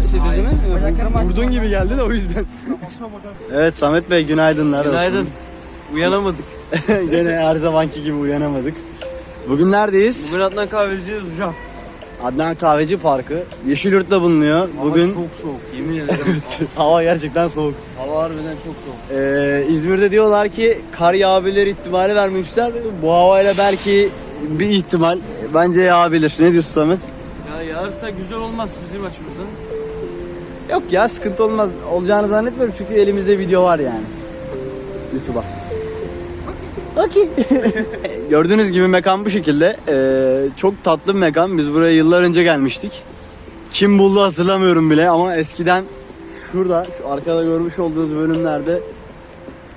sur şey dizini. Vurdun gibi geldi de o yüzden. evet Samet Bey günaydınlar. Günaydın. Uyanamadık. Gene her zamanki gibi uyanamadık. Bugün neredeyiz? Bugün Adnan Kahveci'yiz hocam. Adnan Kahveci Parkı. Yeşilyurt'ta bulunuyor. Bugün Bugün çok soğuk. Yemin ederim. hava gerçekten soğuk. Hava harbiden çok soğuk. Ee, İzmir'de diyorlar ki kar yağabilir ihtimali vermişler. Bu havayla belki bir ihtimal bence yağabilir. Ne diyorsun Samet? Ya yağarsa güzel olmaz bizim açımızdan. Yok ya sıkıntı olmaz. Olacağını zannetmiyorum çünkü elimizde video var yani. YouTube'a. Okey. Gördüğünüz gibi mekan bu şekilde. Ee, çok tatlı bir mekan. Biz buraya yıllar önce gelmiştik. Kim buldu hatırlamıyorum bile ama eskiden şurada şu arkada görmüş olduğunuz bölümlerde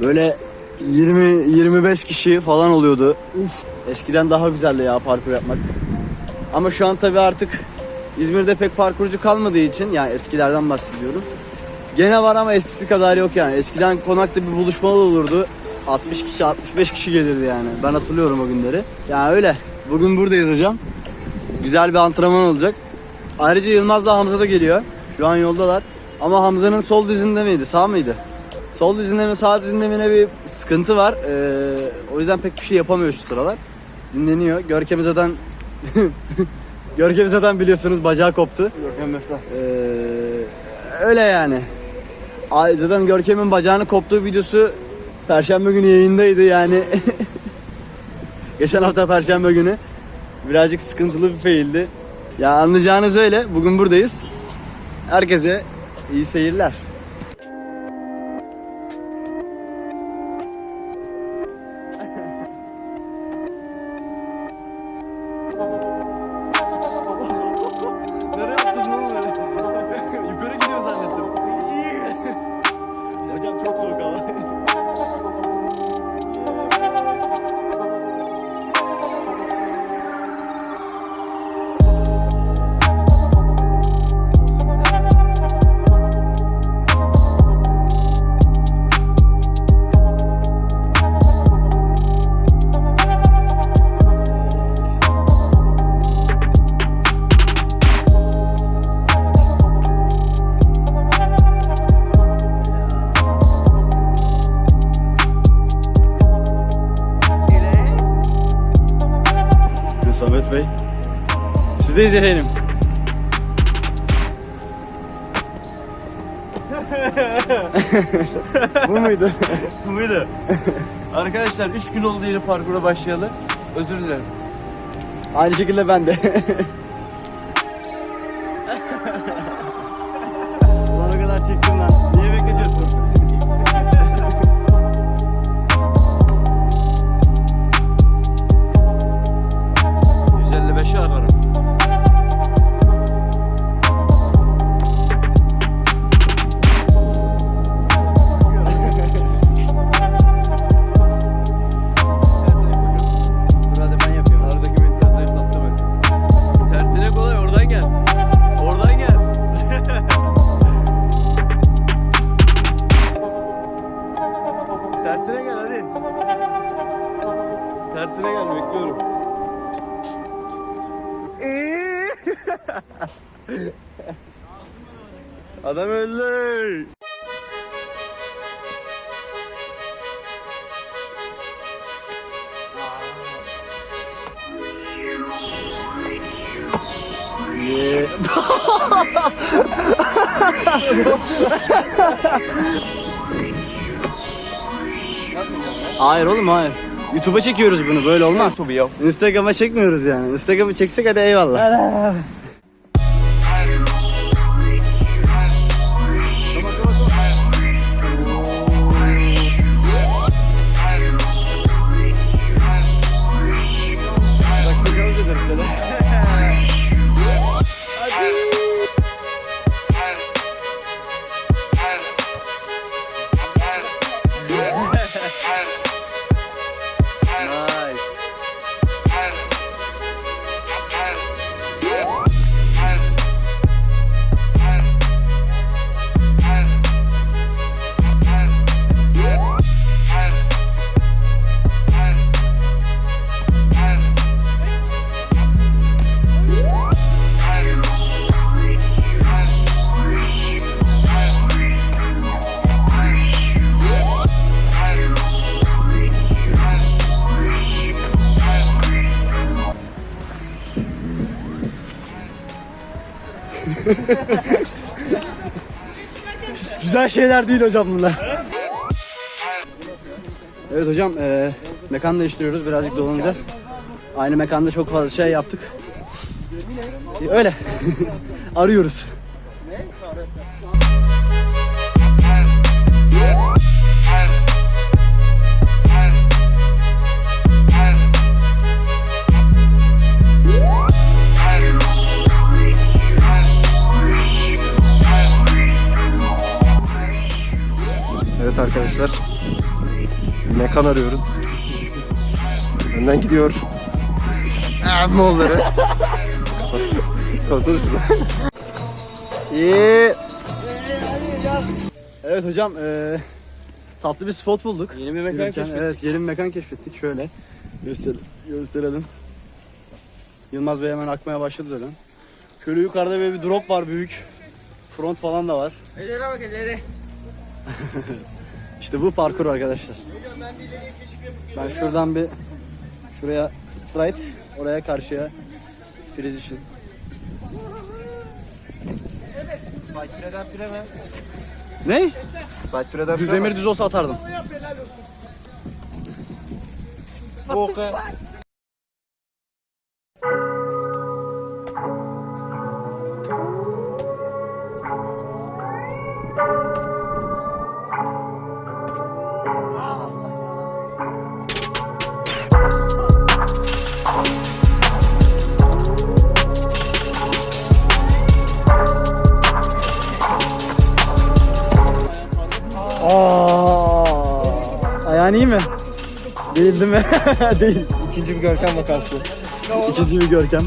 böyle 20 25 kişi falan oluyordu. Uf. Eskiden daha güzeldi ya parkur yapmak. Ama şu an tabii artık İzmir'de pek parkurcu kalmadığı için yani eskilerden bahsediyorum. Gene var ama eskisi kadar yok yani. Eskiden konakta bir buluşmalı olurdu. 60 kişi 65 kişi gelirdi yani. Ben hatırlıyorum o günleri. Yani öyle. Bugün buradayız hocam. Güzel bir antrenman olacak. Ayrıca Yılmaz da Hamza da geliyor. Şu an yoldalar. Ama Hamza'nın sol dizinde miydi? Sağ mıydı? Sol dizinde mi sağ dizinde mi ne bir sıkıntı var. Ee, o yüzden pek bir şey yapamıyor şu sıralar. Dinleniyor. Görkem zaten Görkem zaten biliyorsunuz bacağı koptu. Görkem Meftah. Ee, öyle yani. Zaten Görkem'in bacağını koptuğu videosu Perşembe günü yayındaydı yani. Geçen hafta Perşembe günü. Birazcık sıkıntılı bir faildi. Ya anlayacağınız öyle. Bugün buradayız. Herkese iyi seyirler. Sizdeyiz efendim. Bu muydu? Buydu. Arkadaşlar 3 gün oldu yeni parkura başlayalı. Özür dilerim. Aynı şekilde ben de. Tersine gel bekliyorum. Adam öldü. Hayır oğlum hayır. YouTube'a çekiyoruz bunu böyle olmaz. Instagram'a çekmiyoruz yani. Instagram'ı çeksek hadi eyvallah. Güzel şeyler değil hocam bunlar. Evet hocam, e, mekan değiştiriyoruz. Birazcık dolanacağız. Aynı mekanda çok fazla şey yaptık. Öyle. Arıyoruz. Mekan arıyoruz. Önden gidiyor. Moğolları. Kapatsana şunu. İyi. Evet hocam, e, tatlı bir spot bulduk. Yeni bir mekan Yürürken, keşfettik. Evet, yeni bir mekan keşfettik. Şöyle göster gösterelim. Yılmaz Bey hemen akmaya başladı zaten. Şöyle yukarıda böyle bir drop var büyük. Front falan da var. Ellere bak ellere. İşte bu parkur arkadaşlar. Ben şuradan bir şuraya straight, oraya karşıya precision. Side pireden pire mi? Ne? Pireden Düz demir düz olsa atardım. Boka. Aa, iyi mi? Değil değil mi? Değil. İkinci bir Görkem vakası. İkinci bir görkem.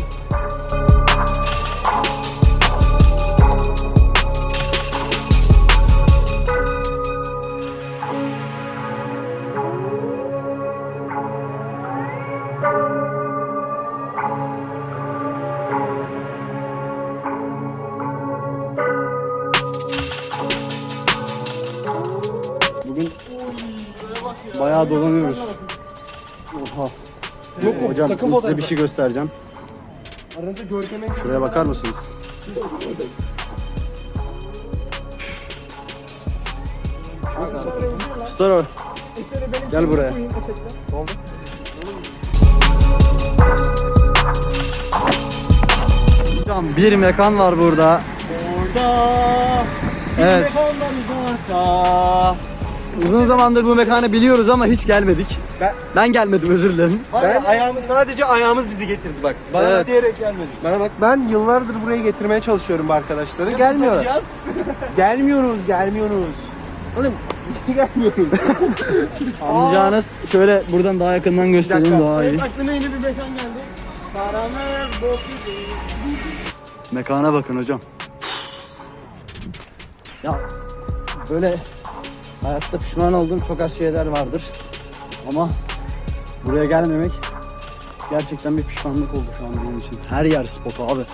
Bayağı dolanıyoruz. Oha. Hocam takım size bir şey göstereceğim. Aranızda Görkem'e Şuraya bakar mısınız? Staro. Gel buraya. Hocam bir mekan var burada. Burada. Evet. Mekandan uzakta. Uzun zamandır bu mekanı biliyoruz ama hiç gelmedik. Ben- Ben gelmedim özür dilerim. Ben ayağımız sadece ayağımız bizi getirdi bak. Bana Evet. diyerek gelmedik. Bana bak ben yıllardır buraya getirmeye çalışıyorum bu arkadaşları. Gelmiyorlar. Yapacağız. Gelmiyoruz, gelmiyoruz. Oğlum niye gelmiyoruz? Anlayacağınız şöyle buradan daha yakından göstereyim daha iyi. aklıma yeni bir mekan geldi. Paramız bok Mekana bakın hocam. Ya böyle hayatta pişman olduğum çok az şeyler vardır. Ama buraya gelmemek gerçekten bir pişmanlık oldu şu an benim için. Her yer spot abi.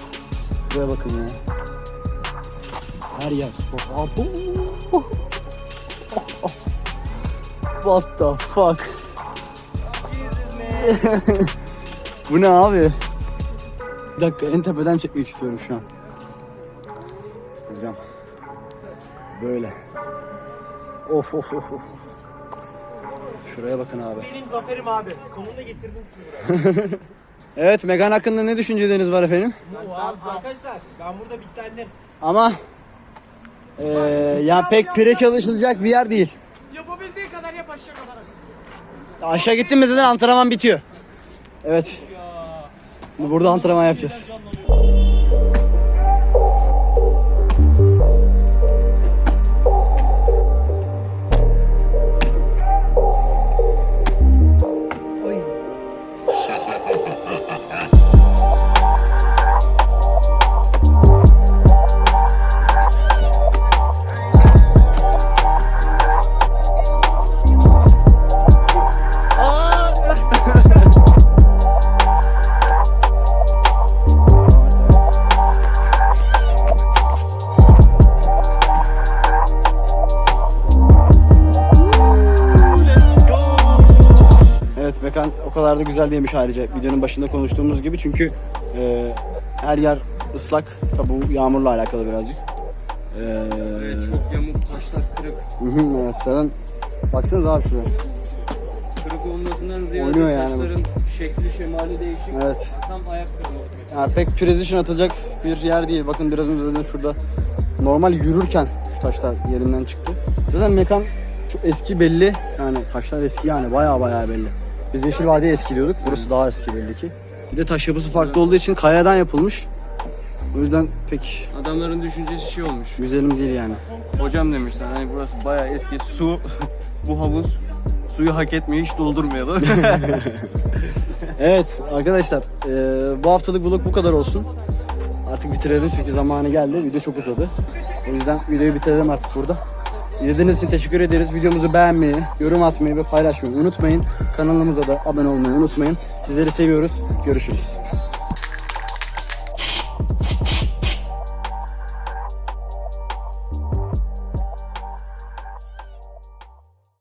Buraya bakın ya. Her yer spot. Abi. What the fuck? Bu ne abi? Bir dakika en tepeden çekmek istiyorum şu an. Hocam. Böyle. Of of of of. Şuraya bakın abi. Benim zaferim abi. Sonunda getirdim sizi buraya. Evet Megan hakkında ne düşünceleriniz var efendim? Ben, arkadaşlar ben burada bitlendim. Ama eee yani pek pire çalışılacak bir yer değil. Yapabildiği kadar yap aşağı kadar. Aşağı gittin mi zaten antrenman bitiyor. Evet. Burada antrenman yapacağız. Güzel değilmiş ayrıca videonun başında konuştuğumuz gibi çünkü e, her yer ıslak. Tabi bu yağmurla alakalı birazcık. Ee, Evet, çok yamuk taşlar kırık. evet zaten baksanıza abi şuraya. Kırık olmasından ziyade Oynuyor yani taşların şekli şemali değişik. Evet. Tam ayak kırma. Yani pek precision atacak bir yer değil. Bakın biraz önce zaten şurada normal yürürken şu taşlar yerinden çıktı. Zaten mekan çok eski belli. Yani taşlar eski yani baya baya belli. Biz Yeşil Vadi'ye eski diyorduk. Burası daha eski belli ki. Bir de taş yapısı farklı olduğu için kayadan yapılmış. O yüzden pek Adamların düşüncesi şey olmuş. güzelim değil yani. Hocam demişler hani burası bayağı eski su bu havuz suyu hak etmiyor hiç doldurmayalım. Evet arkadaşlar eee, bu haftalık vlog bu kadar olsun. Artık bitirelim çünkü zamanı geldi. Video çok uzadı. O yüzden videoyu bitirelim artık burada. İzlediğiniz için teşekkür ederiz. Videomuzu beğenmeyi, yorum atmayı ve paylaşmayı unutmayın. Kanalımıza da abone olmayı unutmayın. Sizleri seviyoruz. Görüşürüz.